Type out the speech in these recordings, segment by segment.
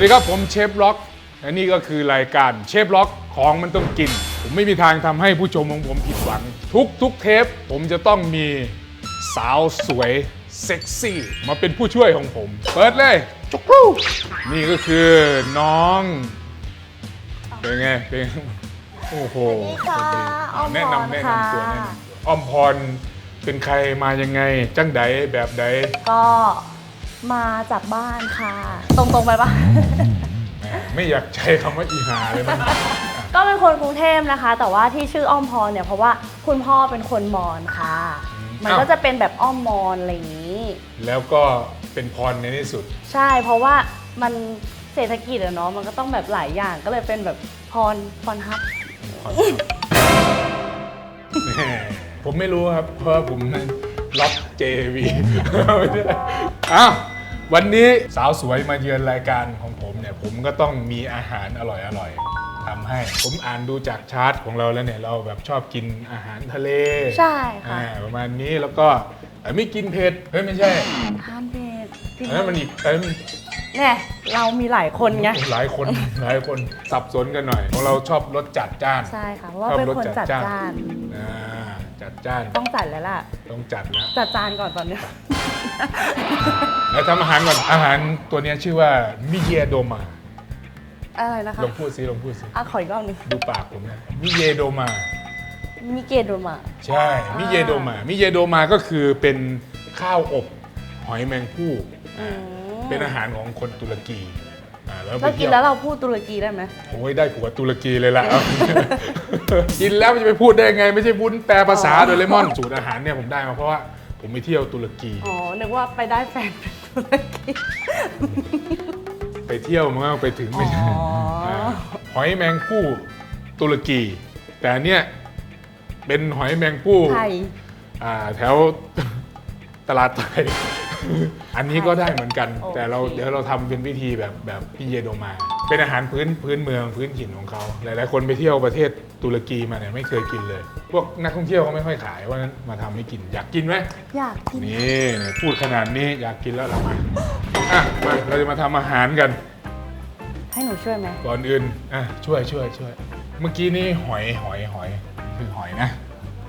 สวัสดีครับผมเชฟล็อกและนี่ก็คือรายการเชฟล็อกของมันต้องกิน ผมไม่มีทางทำให้ผู้ชมของผมผิดหวัง ทุกทุกเทปผมจะต้องมีสาวสวยเซ็กซี่มาเป็นผู้ช่วยของผม เปิดเลยจุกรูนี่ก็คือน้อง เป็นไงเป็นโอ้โหสวัสดีค่ะอ้อมพรแนะนำแนะค่ะนำตัวแนะนำตัวอ้อมพรเป็นใครมายังไง จังใดแบบใดก็ มาจากบ้านค่ะ ตรงๆไปปะ แหมไม่อยากใช้คำว่าอีหาเลยมัน ก็เป็นคนกรุงเทพนะคะ แต่ว่าที่ชื่ออ้อมพรเนี่ยเพราะว่าคุณพ่อเป็นคนมอญค่ะมันอ้าวก็จะเป็นแบบอ้อมมอญอะไรอย่างนี้ แล้วก็เป็นพรในที่สุด ใช่เพราะว่ามันเศรษฐกิจอะเนาะมันก็ต้องแบบหลายอย่างก็เลยเป็นแบบพรพรฮับ แหมผมไม่รู้ครับ เพราะว่าผมล็อก JV ไม่ใช่อ้าววันนี้สาวสวยมาเยือนรายการของผมเนี่ย ผมก็ต้องมีอาหารอร่อยๆทำให้ ผมอ่านดูจากชาร์ตของเราแล้วเนี่ย เราแบบชอบกินอาหารทะเลใช่ค่ะ อ่าประมาณนี้แล้วก็เอ้ยไม่กินเผ็ดเฮ้ยไม่ใช่ทานเผ็ดจริงอันนั้นมันอีกอันนั้นมัน เนี่ยเรามีหลายคนไง หลายคนหลายคนสับสนกันหน่อยของเราชอบรสจัดจ้านใช่ค่ะเพราะว่าเป็นคนจัดจ้าน อ่า จัดจ้าน ต้องจัดแล้วล่ะ ต้องจัดนะจัดจานก่อนตอนเนี้ย แล้วทำอาหารก่อน อาหารตัวเนี้ยชื่อว่ามิเยโดมา อะไรนะคะลองพูดซิลองพูดซิ อะขออีกรอบหนึงดูปากผมนะ มิเยโดมา มิเกโดมา ใช่ มิเยโดมา มิเยโดมาก็คือเป็นข้าวอบ หอยแมงผู้อืมเป็นอาหารของคนตุรกีอ่าแล้ว ไปเรากิเที่นยวแล้วเราพูดตุรกีได้ไหมโอ้ยได้ผัวตุรกีเลยล่ะ กินแล้วมันจะไปพูดได้ยังไง ไม่ใช่วุ้นแปลภาษาโดเรมอนสูตรอาหารเนี่ยผมได้มาเพราะว่าผมไปเที่ยวตุรกี อ๋อ นึกว่าไปได้แฟนเป็นตุรกี ไปเที่ยวมันก็ไปถึงไม่ใช่อ๋ออ่าหอยแมงผู้ตุรกี แต่อันเนี่ยเป็นหอยแมงผู้ไทย อ่าแถวตลาดไทย อันนี้ก็ได้เหมือนกันโอเคแต่เราเดี๋ยวเราทำเป็นวิธีแบบแบบพี่เยโดมา เป็นอาหารพื้นพื้นเมืองพื้นถิ่นของเขาหลายๆคนไปเที่ยวประเทศตุรกีมาเนี่ยไม่เคยกินเลย พวกนักท่องเที่ยวเขาไม่ค่อยขายว่านั้นมาทำให้กินอยากกินไหมอยากกินนี่เนี่ยพูดขนาดนี้อยากกินแล้วเรามาอะมาเราจะมาทำอาหารกัน ให้หนูช่วยไหมก่อนอื่นอะช่วยช่วยช่วยเมื่อกี้นี่หอยหอยหอยคือหอยนะ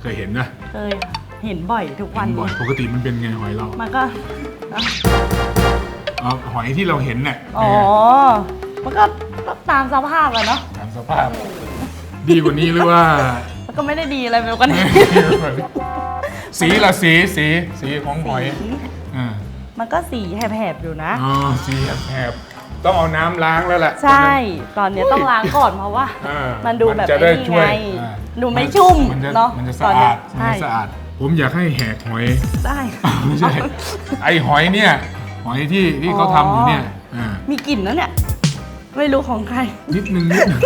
เคยเห็นนะเคยค่ะ เห็นบ่อยทุกวันเห็นบ่อยปกติมันเป็นไงหอยเรามันก็เอาหอยที่เราเห็นเนี่ยอ๋อ มันก็ก็ตามสภาพอะเนาะตามสภาพ ดีกว่านี้หรือว่า มันก็ไม่ได้ดีอะไรไปกว่านี้สีละสีสีสีของหอยอ่ามันก็สีแหบๆอยู่นะอ๋อสีแหบๆต้องเอาน้ำล้างแล้วแหละ ใช่ ตอนเนี้ยต้องล้างก่อนเพราะว่าอ่ามันดูแบบจะได้ไอ้นี่ช่วยไงอ่าดูไม่ชุ่มนจะเนาะมันจะตสะอนเนี้อายดมันใช่จะสะอาด ผมอยากให้แหกหอย ได้ ไม่ใช่ ไอหอยเนี่ย หอยที่ที่เขาทำอยู่เนี่ยอ่ามีกลิ่นนะเนี่ย ไม่รู้ของใคร นิดนึงนิดนึง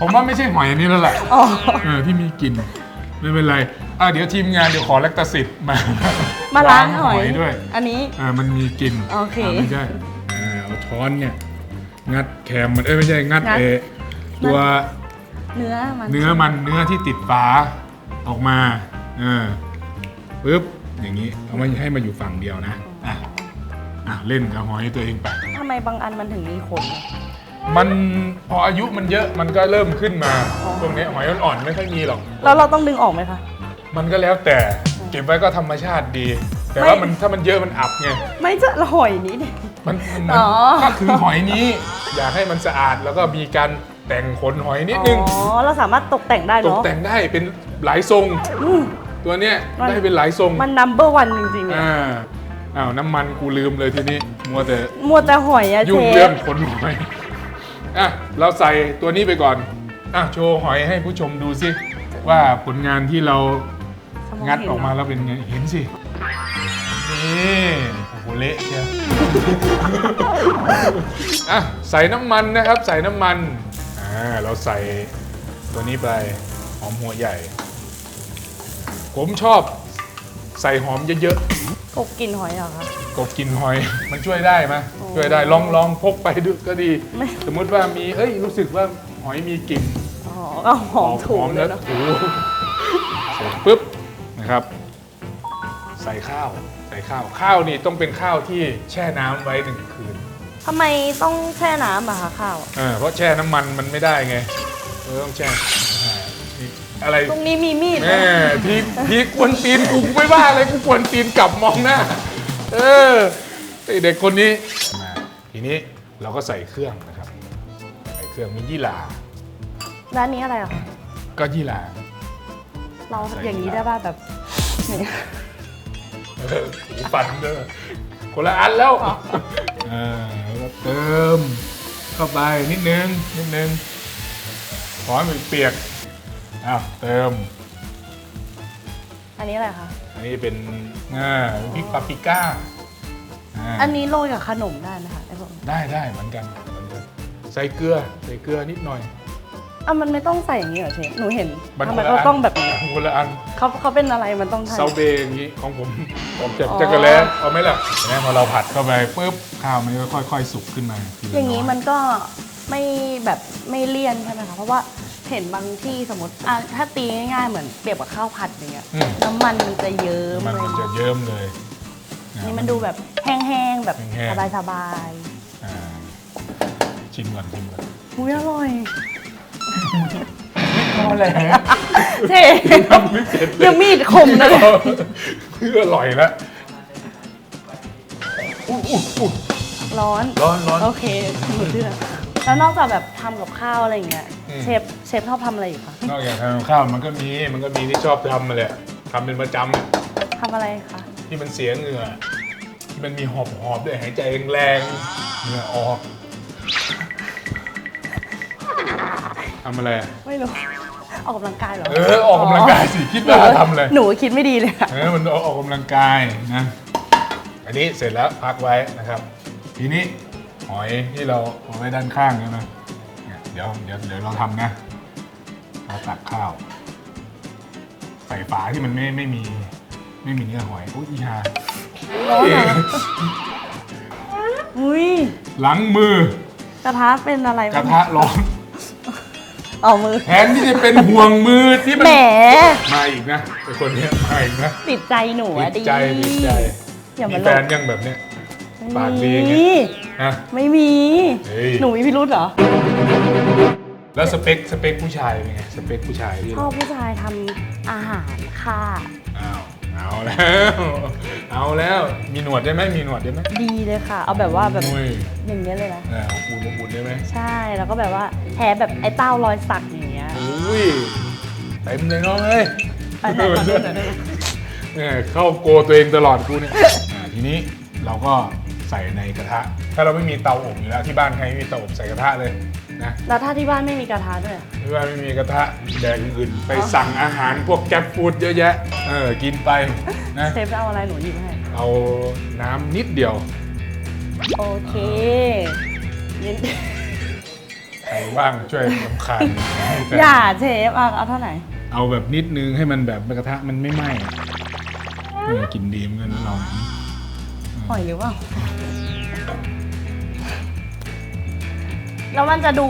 ผมว่าไม่ใช่หอยอันนี้แล้วแหละอ๋อ เออที่มีกลิ่นไม่เป็นไรอะเดี๋ยวทีมงานเดี๋ยวขอแลคตาสิทธิ์มามาล้างหอย ด้วยอันนี้ อ่ามันมีกลิ่นโอเคาไม่ใช่อ่าเอาช้อนเนี่ย งัดแคมมันเอ้ยไม่ใช่งัดงัดเออตัว เนื้อมัน เนื้อมันเนื้อที่ติดฝาออกมาเออปึ๊บอย่างนี้เอามาให้มาอยู่ฝั่งเดียวนะอะอะเล่นกับหอยตัวเองไป ทำไมบางอันมันถึงมีขนอะมันพออายุมันเยอะมันก็เริ่มขึ้นมาอ๋อ ตรงนี้หอยอ่อนๆไม่ค่อยมีหรอก แล้วเราต้องดึงออกไหมคะ มันก็แล้วแต่เก็บไว้ก็ธรรมชาติดี แต่ไม่ว่ามันถ้ามันเยอะมันอับไงไม่จะหอยนี้ดิมันมันอ๋อ ถ้าคือหอยนี้ อยากให้มันสะอาดแล้วก็มีการแต่งขนหอยนิดนึง อ๋อ เราสามารถตกแต่งได้ตกเนาะแต่งได้เป็นหลายทรง อืม ตัวเนี้ยมัน ได้เป็นหลายทรงมัน number one จริงๆอะอ่าอ้าวน้ำมันกูลืมเลยทีนี้มัวแต่มัวแต่หอยอะเชยุ่งเรื่อฟงขนหอยอะเราใส่ตัวนี้ไปก่อนอะโชว์หอยให้ผู้ชมดูสิว่าผลงานที่เรา งัดออกมาแล้วเป็นไงเห็นสินี่โอ้โหเละเชียวอะใส่น้ำมันนะครับ ใส่น้ำมันอ่าเราใส่ตัวนี้ไปหอมหัวใหญ่ ผมชอบใส่หอมเยอะกบกลินหอยเหรอคะ ๆกบกินหอย มันช่วยได้ไหมโอ้ช่วยได้ลองลองพกไปดูก็ดี ไม่ สมมุติว่ามีเอ้ยรู้สึกว่าหอยมีกลิ่นอ๋อก็หอมถูกเลยแล้เนาะถูเสร็จปุ๊บนะครับ ใส่ข้าวใส่ข้าวข้าวนี่ต้องเป็นข้าวที่แช่น้ำไว้หนึ่งคืน ทำไมต้องแช่น้ำอะคะข้าว เออเพราะแช่น้ำมันมันไม่ได้ไงเออต้องแช่ อ่านี่อะไรตรงนี้มีมีดแม่ทีทีกวนตีนกูกูไม่ว่าเลยกูกวนตีนกลับมองหน้า เออไอเด็กคนนี้มาทีนี้เราก็ใส่เครื่องนะครับใส่เครื่องมียี่หร่าร้านนี้อะไรอะคะก็ยี่หร่า เราใส่อย่างนี้ได้ป่ะแบบนี่เออหูฟันเด้อคนละอันแล้วอ๋ออ่าแล้วก็เติมเข้าไปนิดนึงนิดนึงขอให้มันเปียก อ้าวเติม อันนี้อะไรคะ อันนี้เป็นอ่าพริกปาปริก้าอ่าอันนี้โรยกับขนมได้ไหมคะไอ้พวกนี้ได้ได้เหมือนกันเหมือนกันใส่เกลือใส่เกลือนิดหน่อย อะมันไม่ต้องใส่อย่างนี้เหรอเชฟหนูเห็นมันทำคไมนละเขาอันต้องแบบนี้คนละอันเขาเขาเป็นอะไรมันต้องใช่เซาเบย์อย่างนี้ของผมผมจะอ๋อจะกระแล้วเอาไหมล่ะเห็นไหมพอเราผัดเข้าไปปุ๊บข้าวมันก็ค่อย ๆ สุกขึ้นมาทีละอย่างนี้น้มันก็ไม่แบบไม่เลี่ยนใช่ไหมคะเพราะว่า เห็นบางที่สมมติอะถ้าตีง่ายๆเหมือนเปรียบกับข้าวผัดอย่างเงี้ยอืม น้ำมันมันจะเยิ้มมันเลยมันจะเยิ้มเลยนี่มันดูแบบแห้งๆแบบแห้งๆ สบายอ่าชิมก่อนชิมก่อนๆอุ้ยอร่อยพอแล้วเท่ทำไม่เสร็จเลยยังมีดคมนะเนี่ยเพื่ออร่อยแล้วอุ๊ยอุ๊ยอุ๊ยร้อนร้อนร้อนโอเคหนูเชื่อ แล้วนอกจากแบบทำกับข้าวอะไรอย่างเงี้ยอืม เชฟเชฟชอบทำอะไรอีกคะนอกจากทำกับข้าวมันก็มีมันก็มีที่ชอบทำมาแหละทำเป็นประจำทำอะไรคะที่มันเสียเหงื่อที่มันมีหอบหอบๆด้วยหายใจแรงๆเหงื่อออกทำอะไรอะไม่รู้ ออกกำลังกายเหรอเออออกกำลังกายสิคิดว่าทำเลย หนูคิดไม่ดีเลยอะเออมันออกกำลังกายนะ อันนี้เสร็จแล้วพักไว้นะครับ ทีนี้ หอยที่เราเอาไว้ด้านข้างใช่ไหมเนี่ยเดี๋ยวเดี๋ยวเดี๋ยวเราทำนะเราตักข้าว ใส่ฝาที่มันไม่ไม่มีไม่มีเนื้อหอยอุ้ยอีหาร้อนเหรออุ้ยหลังมือกระทะเป็นอะไรกระทะร้อนเอามือแทนที่จะเป็นห่วงมือที่มันแหมมาอีกนะไอคนเนี้ยมาอีกนะติดใจหนูอะติดิดใจติดใจอย่ามีมาหแฟลนบยังแบบเนี้ยไม่ ปากดีไงมีนะไม่มี เฮ้ย หนูมีพิรุธเหรอ แล้วสเปคสเปคผู้ชายเป็นไงสเปคผู้ชายที่ชเราอบผู้ชายทำอาหารค่ะ อ้าวเอาแล้ว เอาแล้วมีหนวดได้ไหมมีหนวดได้ไหมดีเลยค่ะ เอาแบบว่าแบบอุ้ยอย่างเงี้ยเลยนะเออเอาปูนเอาปูนได้ไหมใช่ แล้วก็แบบว่าแพ้แบบไอ้เต้ารอยสักอย่างเงี้ยอุ้ยเต็มเลยน้องเอ้ยไปไหนมาดูหน่อยได้ไหม เนี่ยเข้าโกตัวเองตลอดกูเนี่ยอ่าทีนี้เราก็ ใส่ในกระทะ ถ้าเราไม่มีเตาอบอยู่แล้วที่บ้านใครไม่มีเตาอบใส่กระทะเลยนะแล้วถ้าที่บ้านไม่มีกระทะด้วย ที่บ้านไม่มีกระทะแดกอื่นๆไปสั่งอาหารพวกแก๊ปฟู้ดเยอะแยะเออกินไปนะเชฟจะเอาอะไรหนูหยิบให้เอาน้ำนิดเดียว โอเคนิดใครว่างช่วยลำคาญอย่าเชฟเอาเอาเท่าไหร่เอาแบบนิดนึงให้มันแบบกระทะมันไม่ไหม้อะเออกินดีเหมือนกันนะเรา หอยหรือเปล่า แล้วมันจะดู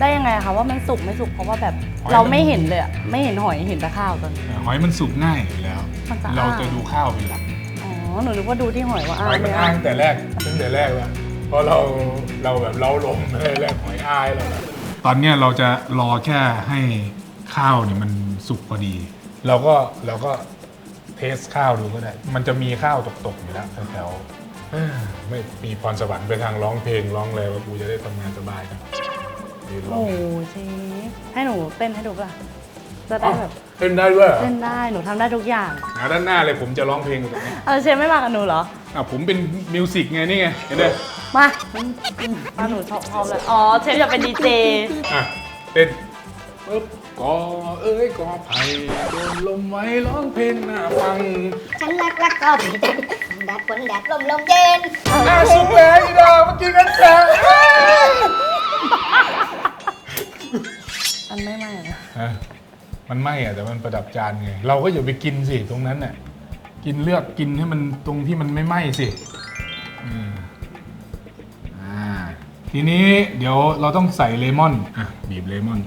ได้ยังไงอะคะว่ามันสุกไม่สุกเพราะว่าแบบเราไม่เห็นเลยอะไม่เห็นหอยเห็นแต่ข้าวตอนนี้เออหอยมันสุกง่ายอยู่แล้ว มันจะเราอ้าจะดูข้าวเป็นหลักอ๋อหนูนึกว่าดูที่หอยว่าหอ้าอยมันเนี่ยอ้างแต่แรกตั้งแต่แรกแล้วเพราะเราเราแบบเราลมเลยแรกหอยอายเราแล้วตอนเนี้ยเราจะรอแค่ให้ข้าวเนี่ยมันสุกพอดี เราก็เราก็เท สข้าวดูก็ได้ มันจะมีข้าวตกๆอยู่แล้วแถวๆเอ้อไม่มีพรสวรรค์ไปทางร้องเพลงร้องอะไรว่ากูจะได้ทำงานสบายนะยืนร้อโอ้งโหเชฟให้หนูเต้นให้ดูป่ะจะได้แบบเต้นได้ด้วยเหรอเต้นได้หนูทำได้ทุกอย่างอะด้านหน้าเลยผมจะร้องเพลงอยู่ตรงนี้เออเชฟไม่มากับหนูเหรอ อะผมเป็นมิวสิกไงนี่ไงเห็นไหมมามาหนูชอบพร้อมเลยอ๋อเชฟอยากเป็นดีเจอะเต้น ปึ๊บกอเอ้ยกอไผ่โดนลมไว้ร้องเพลงหน้าฟังฉันรักรักก็ผิดแดดฝนแดดลมลมเย็นอะสุกแล้วอีดาวมากินกันแข่งอันไม่ไม่นะฮะมันไม่อะแต่มันประดับจานไง เราก็อย่าไปกินสิตรงนั้นน่ะกินเลือกกินให้มันตรงที่มันไม่ไหม้สิอืมอ่าทีนี้เดี๋ยวเราต้องใส่เลมอนอะบีบเลมอน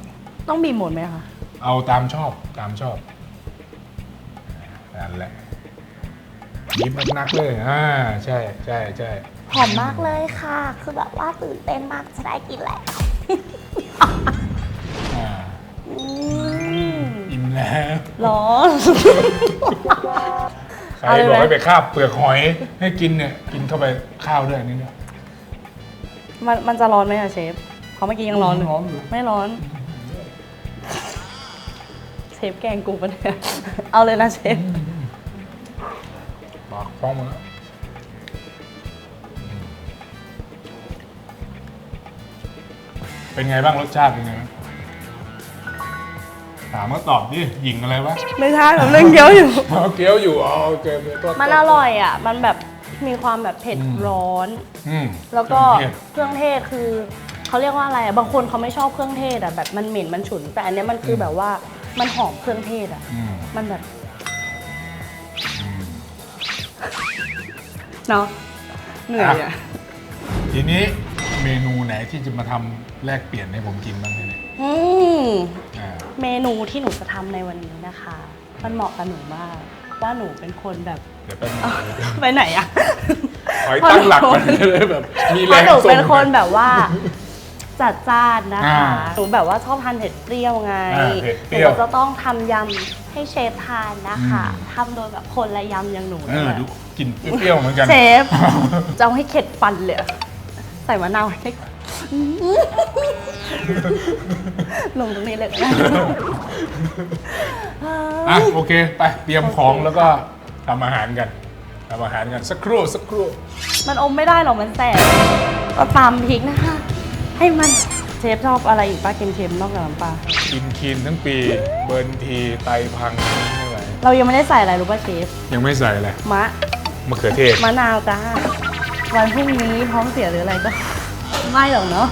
ต้องบีบหมดไหมคะ เอาตามชอบตามชอบนั่นแหละบีบนักๆเลยอ่าใช่ใช่ใช่หอมมากเลยค่ะ คือแบบว่าตื่นเต้นมากจะได้กินแล้วอ่าอืมอิ่มแล้วร้อนใครเอาเลยบอกไหมให้ไปคาบเปลือกหอยให้กินเนี่ยกินเข้าไปข้าวด้วยอันนี่เนี่ย มันมันจะร้อนไหมอะเชฟเพราะเมื่อกี้ยังร้อนเลยร้อนอยู่ไม่ร้อนเช ฟแกงกูปะเนี่ย เอาเลยนะเชฟ ปากฟ้องมาแล้วเป็นไงบ้างรสชาติเป็นไงบ้างถามมาตอบดิหญิงอะไรวะ ไม่ใช่ผมเล่นเกี๊ยวอยู่ เอาเกี๊ยวอยู่อ๋อโอเคมันอร่อยอะ มันแบบมีความแบบเผ็ดร้อน อืมแล้วก็เครื่องเทศเครื่องเทศคือเขาเรียกว่าอะไรอะ บางคนเขาไม่ชอบเครื่องเทศอะแบบมันเหม็นมันฉุน แต่อันเนี้ยมันคือแบบว่า มันหอมเครื่องเทศอะ อืมมันแบบเนาะเหนื่อยอะ ทีนี้เมนูไหนที่จะมาทำแลกเปลี่ยนให้ผมกินบ้างเนี่ยอืม อ่าเมนูที่หนูจะทำในวันนี้นะคะ มันเหมาะกับหนูมาก ว่าหนูเป็นคนแบบ เดี๋ยวแป๊บนึงไปไหนอะ ขอยตั้งหลักมันจะได้แบบมีเพแรราะงหนูส่งเป็นคนแบบว่า จัดจ้านนะคะอ่าหนูแบบว่าชอบทานเผ็ดเปรี้ยวไงอ่าเผ็ดหเปรี้ยวนูจะต้องทำยำให้เชฟทานนะคะอืมทำโดยแบบคนละยำอย่างหนูเอนี่อแหละดูกลิ่นเปรี้ยวๆเหมือนกันเชฟจะเอาให้เข็ดฟันเลยอะใส่มะนาวให้ลงตรงนี้เลยก็ได้อะโอเค ไปเตรียมของแล้วก็ทำอาหารกันทำอาหารกันสักครู่สักครู่ มันอมไม่ได้หรอกมันแสบก็ตามพริกนะคะ ให้มันเชฟชอบอะไรอีกป้าเค็มๆนอกจากน้ำปลา กินคีนทั้งปี เบิร์นทีไตพังไม่ไหวเรายังไม่ได้ใส่อะไรรู้ป่ะเชฟ ยังไม่ใส่เลยมะ มะเขือเทศ มะนาวจ้า วันพรุ่งนี้ท้องเสียหรืออะไรก็ ไม่หรอกเนาะ